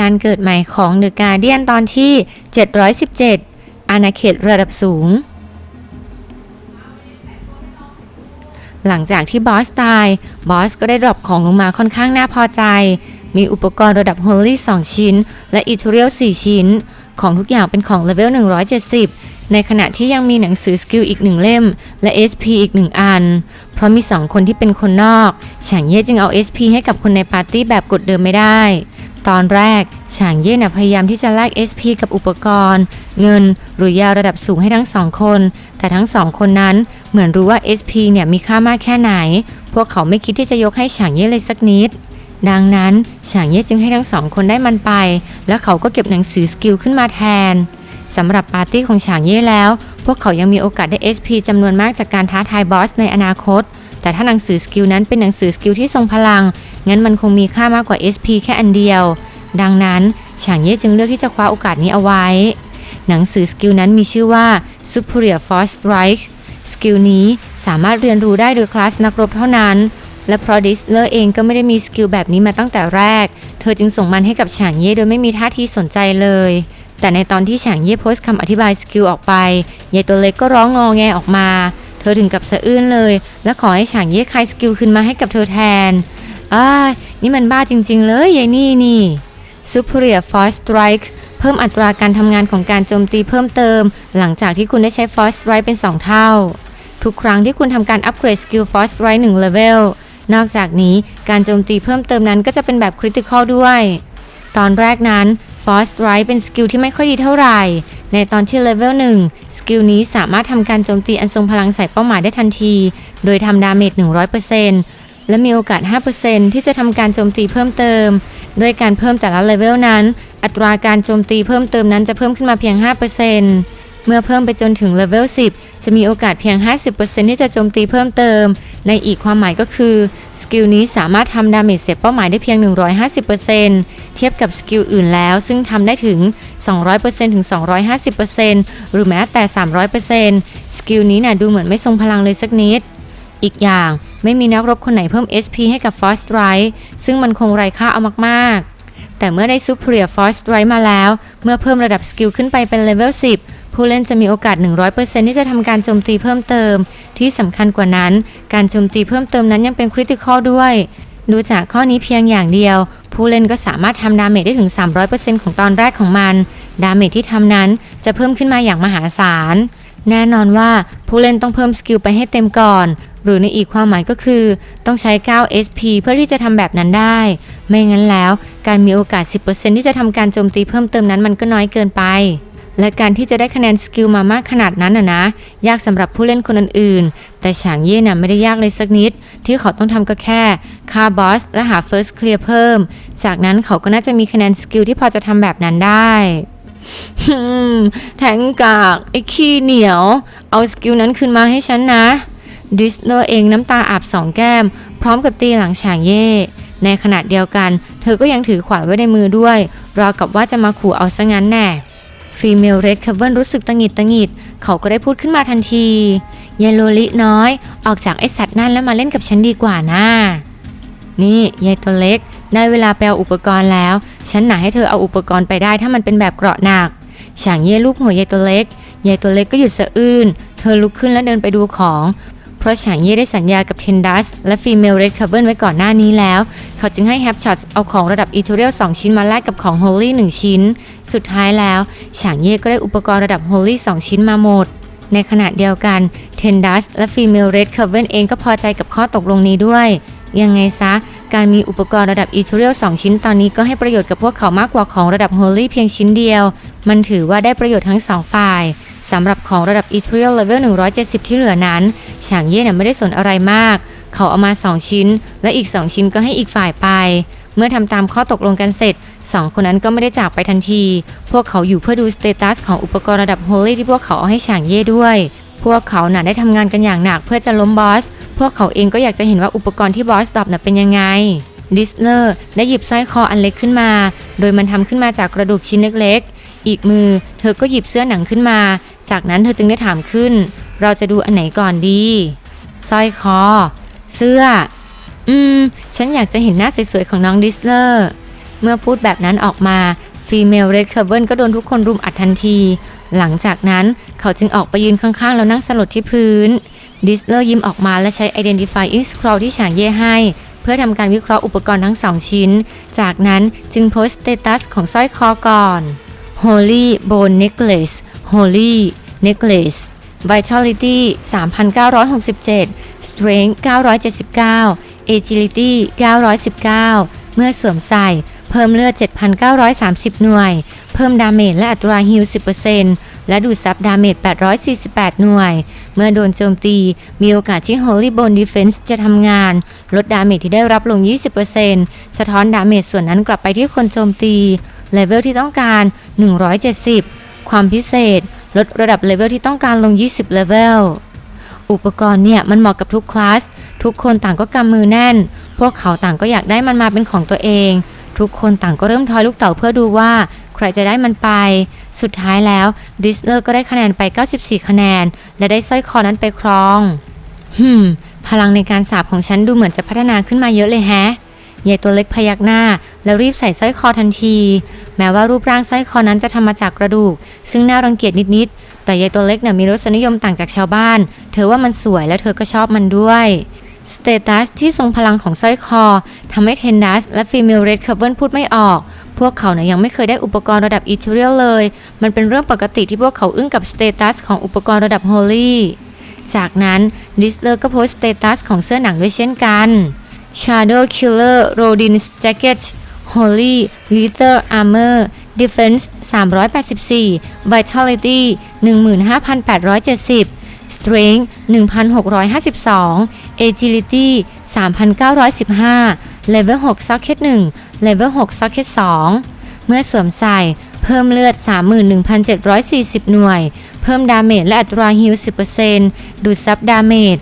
การเกิดใหม่ของเดอะการเดียนตอนที่ 717 อาณาเขตระดับสูง หลังจากที่บอสตาย บอสก็ได้ดรอปของลงมาค่อนข้างน่าพอใจ มีอุปกรณ์ระดับ Holy 2ชิ้น และอี t เรียล4ชิ้น ของทุกอย่างเป็นของเลเวล 170 ในขณะที่ยังมีหนังสือสกิลอีกหนึ่งเล่ม และ SP อีกหนึ่งอัน เพราะมี2คนที่เป็นคนนอก ฉางเย่จึงเอา SP ให้กับคนในปาร์ตี้แบบกดเดิมไม่ได้ ตอนแรกฉางเย่นพยายามที่จะแลก SP กับอุปกรณ์ เงินหรือยาระดับสูงให้ทั้งสองคน แต่ทั้งสองคนนั้นเหมือนรู้ว่า SP เนี่ยมีค่ามากแค่ไหน พวกเขาไม่คิดที่จะยกให้ฉางเย่เลยสักนิด ดังนั้นฉางเย่จึงให้ทั้งสองคนได้มันไป แล้วเขาก็เก็บหนังสือสกิลขึ้นมาแทนสำหรับปาร์ตี้ของฉางเย่แล้ว พวกเขายังมีโอกาสได้ SP จำนวนมากจากการท้าทายบอสในอนาคต แต่ถ้าหนังสือสกิลนั้นเป็นหนังสือสกิลที่ทรงพลัง งั้นมันคงมีค่ามากกว่า SP แค่อันเดียว ดังนั้นฉางเย่จึงเลือกที่จะคว้าโอกาสนี้เอาไว้ หนังสือสกิลนั้นมีชื่อว่า Superior Force Strike สกิลนี้สามารถเรียนรู้ได้โดยคลาสนักรบเท่านั้น และเพราะดิสเลอร์เองก็ไม่ได้มีสกิลแบบนี้มาตั้งแต่แรก เธอจึงส่งมันให้กับฉางเย่โดยไม่มีท่าทีสนใจเลยแต่ในตอนที่ฉางเย่โพสต์คำอธิบายสกิลออกไปยายตัวเล็กก็ร้องงอแงออกมา เธอถึงกับสะอื้นเลย และขอให้ฉางเย่คายสกิลคืนมาให้กับเธอแทน อ้านี่มันบ้าจริง ๆ เลยยายนี่นี่ Superior Force Strike เพิ่มอัตราการทำงานของการโจมตีเพิ่มเติม หลังจากที่คุณได้ใช้ Force Strike เป็น 2 เท่า ทุกครั้งที่คุณทำการอัปเกรดสกิล Force Strike 1 Level นอกจากนี้การโจมตีเพิ่มเติมนั้นก็จะเป็นแบบ Critical ด้วย ตอนแรกนั้น Force Strike เป็นสกิลที่ไม่ค่อยดีเท่าไหร่ ในตอนที่เลเวล1สกิลนี้สามารถทำการโจมตีอันทรงพลังใส่เป้าหมายได้ทันที โดยทำดาเมจ100% และมีโอกาส 5%ที่จะทำการโจมตีเพิ่มเติม ด้วยการเพิ่มแต่ละเลเวลนั้น อัตราการโจมตีเพิ่มเติมนั้นจะเพิ่มขึ้นมาเพียง 5%เมื่อเพิ่มไปจนถึงเลเวล 10 จะมีโอกาสเพียง 50%ที่จะโจมตีเพิ่มเติม ในอีกความหมายก็คือ สกิลนี้สามารถทำดาเมจเสียเป้าหมายได้เพียง 150%เทียบกับสกิลอื่นแล้ว ซึ่งทำได้ถึง 200%ถึง 250%หรือแม้แต่ 300%สกิลนี้น่ะดูเหมือนไม่ทรงพลังเลยสักนิด อีกอย่างไม่มีนักรบคนไหนเพิ่ม SP ให้กับ Force Strike ซึ่งมันคงไร้ค่าเอามากๆ แต่เมื่อได้ Superior Force Strike มาแล้ว เมื่อเพิ่มระดับสกิลขึ้นไปเป็นเลเวล 10 ผู้เล่นจะมีโอกาส 100%ที่จะทำการโจมตีเพิ่มเติม ที่สำคัญกว่านั้น การโจมตีเพิ่มเติมนั้นยังเป็น Critical ด้วย ดูจากข้อนี้เพียงอย่างเดียว ผู้เล่นก็สามารถทำดาเมจได้ถึง 300%ของตอนแรกของมัน ดาเมจที่ทำนั้นจะเพิ่มขึ้นมาอย่างมหาศาลแน่นอนว่าผู้เล่นต้องเพิ่มสกิลไปให้เต็มก่อน หรือในอีกความหมายก็คือ ต้องใช้ 9 SP เพื่อที่จะทำแบบนั้นได้ ไม่งั้นแล้วการมีโอกาส 10%ที่จะทำการโจมตีเพิ่มเติมนั้นมันก็น้อยเกินไป และการที่จะได้คะแนนสกิลมามากขนาดนั้นน่ะนะ ยากสำหรับผู้เล่นคนอื่นๆ แต่ฉางเย่น่ะไม่ได้ยากเลยสักนิด ที่เขาต้องทำก็แค่ฆ่าบอสและหา First Clear เพิ่ม จากนั้นเขาก็น่าจะมีคะแนนสกิลที่พอจะทำแบบนั้นได้แทงกากไอ้ขี้เหนียว เอาสกิลนั้นคืนมาให้ฉันนะ ดิสเลอร์เองน้ำตาอาบสองแก้ม พร้อมกับตีหลังฉางเย่ ในขณะเดียวกัน เธอก็ยังถือขวานไว้ในมือด้วย ราวกับว่าจะมาขู่เอาซะงั้นแน่ฟีเมลเรดคาเวนรู้สึกตังหิดตังหิด เขาก็ได้พูดขึ้นมาทันทียายโลลิน้อย ออกจากไอสัตว์นั่นแล้วมาเล่นกับฉันดีกว่านะนี่ยายตัวเล็ก ได้เวลาไปเอาอุปกรณ์แล้ว ฉันหนาให้เธอเอาอุปกรณ์ไปได้ถ้ามันเป็นแบบเกราะหนักฉางเย่ลูกหัวยายตัวเล็กยายตัวเล็กก็หยุดสะอื้นเธอลุกขึ้นและเดินไปดูของ เพราะฉางเย่ได้สัญญากับเทนดัสและฟีเมลเรดคาเบิลไว้ก่อนหน้านี้แล้ว เขาจึงให้แฮปช็อตเอาของระดับอีเทเรียล2ชิ้นมาแลกกับของโฮลี่1ชิ้น สุดท้ายแล้วฉางเย่ก็ได้อุปกรณ์ระดับโฮลี่2ชิ้นมาหมด ในขณะเดียวกันเทนดัสและฟีเมลเรดคาร์เวนเองก็พอใจกับข้อตกลงนี้ด้วย ยังไงซะ การมีอุปกรณ์ระดับอีเทเรียล2ชิ้นตอนนี้ก็ให้ประโยชน์กับพวกเขามากกว่าของระดับโฮลี่เพียงชิ้นเดียว มันถือว่าได้ประโยชน์ทั้งสองฝ่าย สำหรับของระดับ e t h e r e a l Level 170 ที่เหลือนั้นฉางเย่เนี่ยไม่ได้สนอะไรมาก เขาเอามา 2 ชิ้น และอีก 2 ชิ้นก็ให้อีกฝ่ายไป เมื่อทำตามข้อตกลงกันเสร็จ2คนนั้นก็ไม่ได้จากไปทันที พวกเขาอยู่เพื่อดูสเตตัสของอุปกรณ์ระดับ Holy ที่พวกเขาเอาให้ฉางเย่ด้วย พวกเขาน่ะได้ทำงานกันอย่างหนักเพื่อจะล้มบอส พวกเขาเองก็อยากจะเห็นว่าอุปกรณ์ที่บอสดรอปน่ะเป็นยังไงดิสเลอร์ได้หยิบสร้อยคออันเล็กขึ้นมา โดยมันทำขึ้นมาจากกระดูกชิ้นเล็กๆ อีกมือเธอก็หยิบเสื้อหนังขึ้นมา จากนั้นเธอจึงได้ถามขึ้น เราจะดูอันไหนก่อนดีสร้อยคอ เสื้อ อืม ฉันอยากจะเห็นหน้าสวยๆของน้องดิสเลอร์ เมื่อพูดแบบนั้นออกมาฟีเมลเรดเคอร์เบิลก็โดนทุกคนรุมอัดทันที หลังจากนั้นเขาจึงออกไปยืนข้างๆ แล้วนั่งสลดที่พื้น ดิสเลอร์ยิ้มออกมาและใช้ Identifying Scroll ที่ฉางเย่ให้ เพื่อทำการวิเคราะห์อุปกรณ์ทั้งสองชิ้น จากนั้นจึงโพสต์สเตตัสของสร้อยคอก่อน Holy Bone Necklace Holy Necklace Vitality 3,967 Strength 979 Agility 919 เมื่อสวมใส่ เพิ่มเลือด 7,930 หน่วย เพิ่มดาเมจและอัตราฮิล10%และดูดซับดาเมจ 848 หน่วย เมื่อโดนโจมตี มีโอกาสที่ Holy Bone Defense จะทำงาน ลดดาเมจที่ได้รับลง 20%สะท้อนดาเมจส่วนนั้นกลับไปที่คนโจมตี เลเวลที่ต้องการ 170 ความพิเศษ ลดระดับเลเวลที่ต้องการลง 20 เลเวล อุปกรณ์เนี่ยมันเหมาะกับทุกคลาส ทุกคนต่างก็กำมือแน่น พวกเขาต่างก็อยากได้มันมาเป็นของตัวเอง ทุกคนต่างก็เริ่มทอยลูกเต๋าเพื่อดูว่าใครจะได้มันไป สุดท้ายแล้วดิสเลอร์ก็ได้คะแนนไป 94 คะแนน และได้สร้อยคอนั้นไปครองฮึมพลังในการสาบของฉันดูเหมือนจะพัฒนาขึ้นมาเยอะเลยแฮะยายตัวเล็กพยักหน้า แล้วรีบใส่สร้อยคอทันที แม้ว่ารูปร่างสร้อยคอนั้นจะทำมาจากกระดูก ซึ่งน่ารังเกียจนิดๆ แต่ยายตัวเล็กเนี่ยมีรสนิยมต่างจากชาวบ้าน เธอว่ามันสวยและเธอก็ชอบมันด้วยสเตตัสที่ทรงพลังของสร้อยคอทำให้เทนดัสและฟีเมลเรดคาเบิลพูดไม่ออก พวกเขาเนี่ยยังไม่เคยได้อุปกรณ์ระดับอีเทเรียลเลย มันเป็นเรื่องปกติที่พวกเขาอึ้งกับสเตตัสของอุปกรณ์ระดับโฮลี่จากนั้นดิสเลอร์ก็โพสต์สเตตัสของเสื้อหนังด้วยเช่นกัน Shadow Killer Rodin's Jacket Holy Lethal Armor Defense 384 Vitality 15,870 Strength 1,652 Agility 3,915 Level 6 Socket 1 Level 6 Socket 2 เมื่อสวมใส่ เพิ่มเลือด 31,740 หน่วย เพิ่มดาเมจและอัตราฮิล10%ดูดซับดาเมจ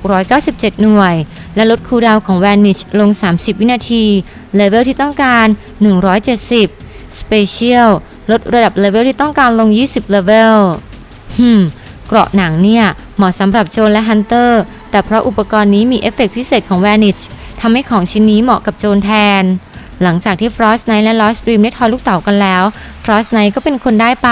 1,697 หน่วย และลดคูลดาวน์ของ Vanish ลง 30 วินาที เลเวลที่ต้องการ 170 Special ลดระดับเลเวลที่ต้องการลง 20 เลเวลฮึมเกราะหนังเนี่ย เหมาะสำหรับโจรและฮันเตอร์ แต่เพราะอุปกรณ์นี้มีเอฟเฟกต์พิเศษของ Vanish ทำให้ของชิ้นนี้เหมาะกับโจรแทน หลังจากที่ Frost Knight และ Lost Dream ได้ทอยลูกเต๋ากันแล้ว Frost Knight ก็เป็นคนได้ไป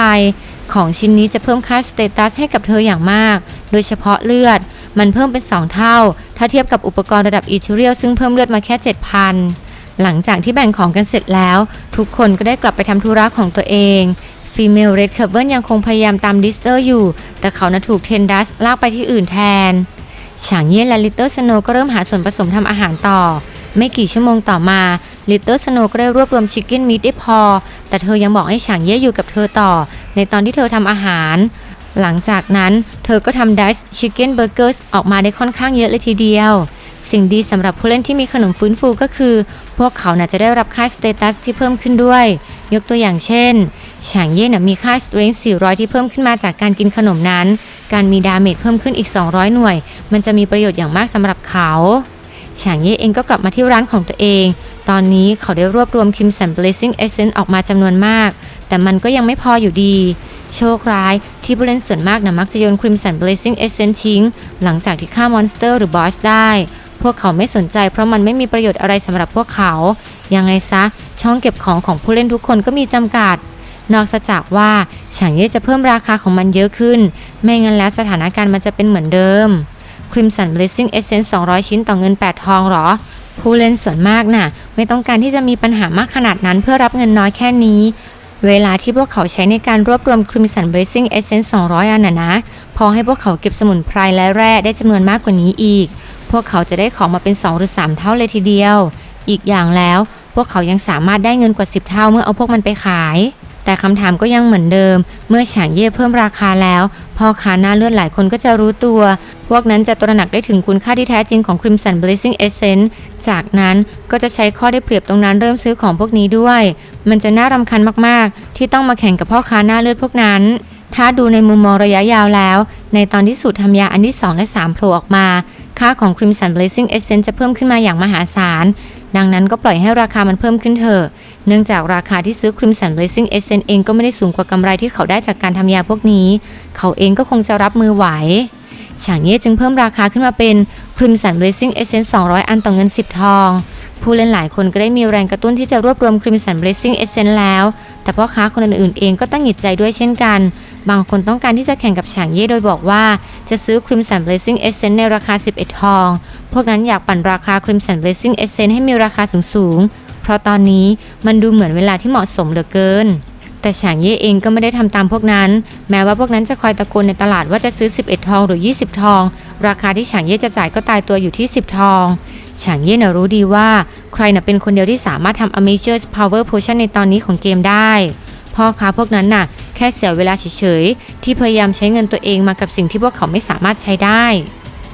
ของชิ้นนี้จะเพิ่มค่าสเตตัสให้กับเธออย่างมาก โดยเฉพาะเลือดมันเพิ่มเป็น 2 เท่า ถ้าเทียบกับอุปกรณ์ระดับอีเทเรียลซึ่งเพิ่มเลือดมาแค่ 7,000 หลังจากที่แบ่งของกันเสร็จแล้ว ทุกคนก็ได้กลับไปทำธุระของตัวเองฟีเมลเรดเคิร์เบิลยังคงพยายามตามดิสเตอร์อยู่ แต่เขานะถูกเทนดัสลากไปที่อื่นแทนฉางเย่และลิตเติ้ลสโนก็เริ่มหาส่วนผสมทำอาหารต่อ ไม่กี่ชั่วโมงต่อมาลิตเติ้ลสโนก็ได้รวบรวมชิคเก้นมีทได้พอ แต่เธอยังบอกให้ฉางเย่อยู่กับเธอต่อ ในตอนที่เธอทำอาหาร หลังจากนั้นเธอก็ทำดัชชิคเก้นเบอร์เกอร์ออกมาได้ค่อนข้างเยอะเลยทีเดียว สิ่งดีสำหรับผู้เล่นที่มีขนมฟื้นฟูก็คือ พวกเขาน่ะจะได้รับค่าสเตตัสที่เพิ่มขึ้นด้วย ยกตัวอย่างเช่นฉางเย่นะมีค่าสเตรนท์400 ที่เพิ่มขึ้นมาจากการกินขนมนั้น การมีดาเมจเพิ่มขึ้นอีก 200 หน่วย มันจะมีประโยชน์อย่างมากสำหรับเขาฉางเย่เองก็กลับมาที่ร้านของตัวเอง ตอนนี้เขาได้รวบรวมคิมสัน Blazing Essence ออกมาจำนวนมาก แต่มันก็ยังไม่พออยู่ดี โชคร้ายที่ผู้เล่นส่วนมากนะมักจะโยน Crimson Blazing Essence ทิ้ง หลังจากที่ฆ่ามอนสเตอร์หรือบอสได้ พวกเขาไม่สนใจเพราะมันไม่มีประโยชน์อะไรสำหรับพวกเขา ยังไงซะ ช่องเก็บของของผู้เล่นทุกคนก็มีจำกัด นอกจากว่าฉางเย่จะเพิ่มราคาของมันเยอะขึ้น ไม่งั้นแล้วสถานการณ์มันจะเป็นเหมือนเดิม Crimson Blazing Essence 200 ชิ้นต่อเงิน 8 ทองหรอ ผู้เล่นส่วนมากน่ะ ไม่ต้องการที่จะมีปัญหามากขนาดนั้นเพื่อรับเงินน้อยแค่นี้ เวลาที่พวกเขาใช้ในการรวบรวมครีมสันเบรซิ่งเอเซนส์200 อันน่ะนะ พอให้พวกเขาเก็บสมุนไพรและแร่ได้จำนวนมากกว่านี้อีก พวกเขาจะได้ของมาเป็น 2 หรือ 3 เท่าเลยทีเดียว อีกอย่างแล้ว พวกเขายังสามารถได้เงินกว่า 10 เท่าเมื่อเอาพวกมันไปขาย แต่คำถามก็ยังเหมือนเดิม เมื่อฉางเย่เพิ่มราคาแล้วพ่อค้าหน้าเลือดหลายคนก็จะรู้ตัว พวกนั้นจะตระหนักได้ถึงคุณค่าที่แท้จริงของ Crimson Blazing Essence จากนั้นก็จะใช้ข้อได้เปรียบตรงนั้นเริ่มซื้อของพวกนี้ด้วย มันจะน่ารำคาญมากๆ ที่ต้องมาแข่งกับพ่อค้าหน้าเลือดพวกนั้นถ้าดูในมุมมองระยะยาวแล้ว ในตอนที่สูตรทำยาอันที่ 2 และ 3โผล่ออกมา ค่าของ Crimson Blazing Essence จะเพิ่มขึ้นมาอย่างมหาศาล ดังนั้นก็ปล่อยให้ราคามันเพิ่มขึ้นเถอะ เนื่องจากราคาที่ซื้อ Crimson Blazing Essence เองก็ไม่ได้สูงกว่ากำไรที่เขาได้จากการทำยาพวกนี้ เขาเองก็คงจะรับมือไหวฉางเย่จึงเพิ่มราคาขึ้นมาเป็น Crimson Blazing Essence 200 อันต่อเงิน 10 ทอง ผู้เล่นหลายคนก็ได้มีแรงกระตุ้นที่จะรวบรวม Crimson Blessing Essence แล้ว แต่พ่อค้าคนอื่นๆเองก็ตั้งหงิดใจด้วยเช่นกัน บางคนต้องการที่จะแข่งกับฉางเย่โดยบอกว่า จะซื้อ Crimson Blessing Essence ในราคา 11 ทอง พวกนั้นอยากปั่นราคา Crimson Blessing Essence ให้มีราคาสูงๆ เพราะตอนนี้มันดูเหมือนเวลาที่เหมาะสมเหลือเกิน แต่ฉางเย่เองก็ไม่ได้ทำตามพวกนั้น แม้ว่าพวกนั้นจะคอยตะโกนในตลาดว่าจะซื้อ 11 ทองหรือ 20 ทอง ราคาที่ฉางเย่จะจ่ายก็ตายตัวอยู่ที่ 10 ทองฉางเย่น่ะรู้ดีว่าใครน่ะเป็นคนเดียวที่สามารถทำ Amadeus Power Potion ในตอนนี้ของเกมได้ พ่อค้าพวกนั้นน่ะ แค่เสียเวลาเฉยๆ ที่พยายามใช้เงินตัวเองมากับสิ่งที่พวกเขาไม่สามารถใช้ได้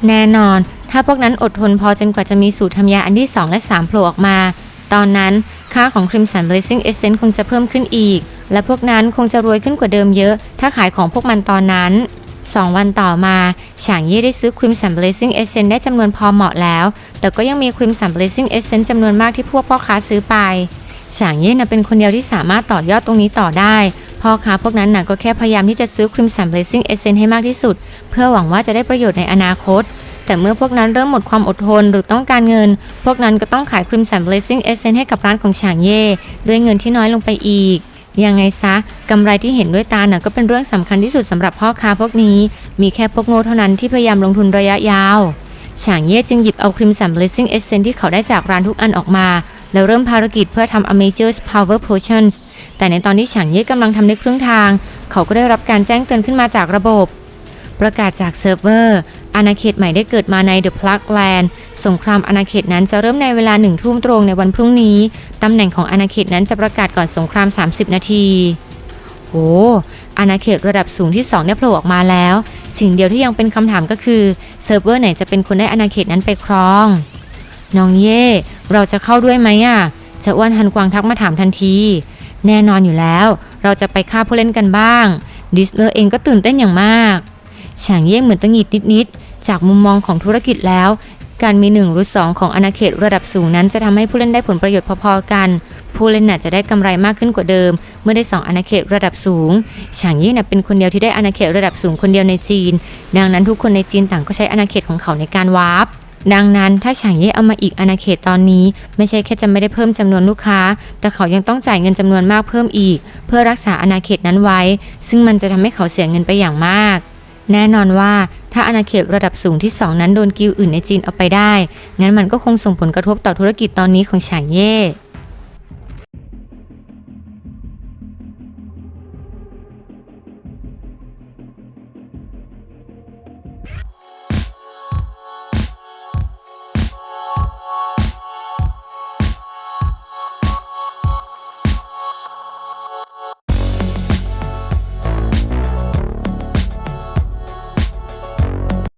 แน่นอน ถ้าพวกนั้นอดทนพอจนกว่าจะมีสูตรทำยาอันที่ 2 และ 3โผล่ออกมา ตอนนั้นค่าของ Crimson Blessing Essence คงจะเพิ่มขึ้นอีก และพวกนั้นคงจะรวยขึ้นกว่าเดิมเยอะ ถ้าขายของพวกมันตอนนั้น2วันต่อมาฉางเย่ได้ซื้อ Crimson Blessing Essence ได้จำนวนพอเหมาะแล้ว แต่ก็ยังมี Crimson Blessing Essence จำนวนมากที่พวกพ่อค้าซื้อไปฉางเย่นะเป็นคนเดียวที่สามารถต่อยอดตรงนี้ต่อได้ พ่อค้าพวกนั้นน่ะก็แค่พยายามที่จะซื้อ Crimson Blessing Essence ให้มากที่สุด เพื่อหวังว่าจะได้ประโยชน์ในอนาคต แต่เมื่อพวกนั้นเริ่มหมดความอดทนหรือต้องการเงิน พวกนั้นก็ต้องขาย Crimson Blessing Essence ให้กับร้านของฉางเย่ด้วยเงินที่น้อยลงไปอีกยังไงซะกำไรที่เห็นด้วยตาน่ะก็เป็นเรื่องสำคัญที่สุดสำหรับพ่อค้าพวกนี้ มีแค่พวกโง่เท่านั้นที่พยายามลงทุนระยะยาวฉางเย่จึงหยิบเอา Crimson Blessing Essence ที่เขาได้จากร้านทุกอันออกมา แล้วเริ่มภารกิจเพื่อทำ Amadeus Power Potions แต่ในตอนที่ฉางเย่กำลังทำได้ครึ่งทาง เขาก็ได้รับการแจ้งเตือนขึ้นมาจากระบบ ประกาศจากเซิร์ฟเวอร์อาณาเขตใหม่ได้เกิดมาใน The Plug Land สงครามอาณาเขตนั้นจะเริ่มในเวลาหนึ่งทุ่มตรงในวันพรุ่งนี้ ตำแหน่งของอาณาเขตนั้นจะประกาศก่อนสงคราม 30 นาทีโอ้อาณาเขตระดับสูงที่2ได้โผล่ออกมาแล้ว สิ่งเดียวที่ยังเป็นคำถามก็คือเซิร์ฟเวอร์ไหนจะเป็นคนได้อาณาเขตนั้นไปครองน้องเย่ เราจะเข้าด้วยไหมอะจะอ้วนฮันกวางทักมาถามทันที แน่นอนอยู่แล้ว เราจะไปฆ่าผู้เล่นกันบ้าง ดิสเลอร์เองก็ตื่นเต้นอย่างมากฉางเย่เหมือนตังหิดนิดๆ จากมุมมองของธุรกิจแล้ว การมีหนึ่งหรือสองของอาณาเขตระดับสูงนั้นจะทำให้ผู้เล่นได้ผลประโยชน์พอๆกัน ผู้เล่นน่ะจะได้กำไรมากขึ้นกว่าเดิม เมื่อได้สองอาณาเขตระดับสูงฉางเย่น่ะเป็นคนเดียวที่ได้อาณาเขตระดับสูงคนเดียวในจีน ดังนั้นทุกคนในจีนต่างก็ใช้อาณาเขตของเขาในการวาร์ป ดังนั้นถ้าฉางเย่เอามาอีกอาณาเขตตอนนี้ ไม่ใช่แค่จะไม่ได้เพิ่มจำนวนลูกค้า แต่เขายังต้องจ่ายเงินจำนวนมากเพิ่มอีก เพื่อรักษาอาณาเขตนั้นไว้ ซึ่งมันจะทำให้เขาเสียเงินไปอย่างมาก แน่นอนว่าถ้าอาณาเขตระดับสูงที่ 2 นั้นโดนกิลอื่นในจีนเอาไปได้งั้นมันก็คงส่งผลกระทบต่อธุรกิจตอนนี้ของฉางเย่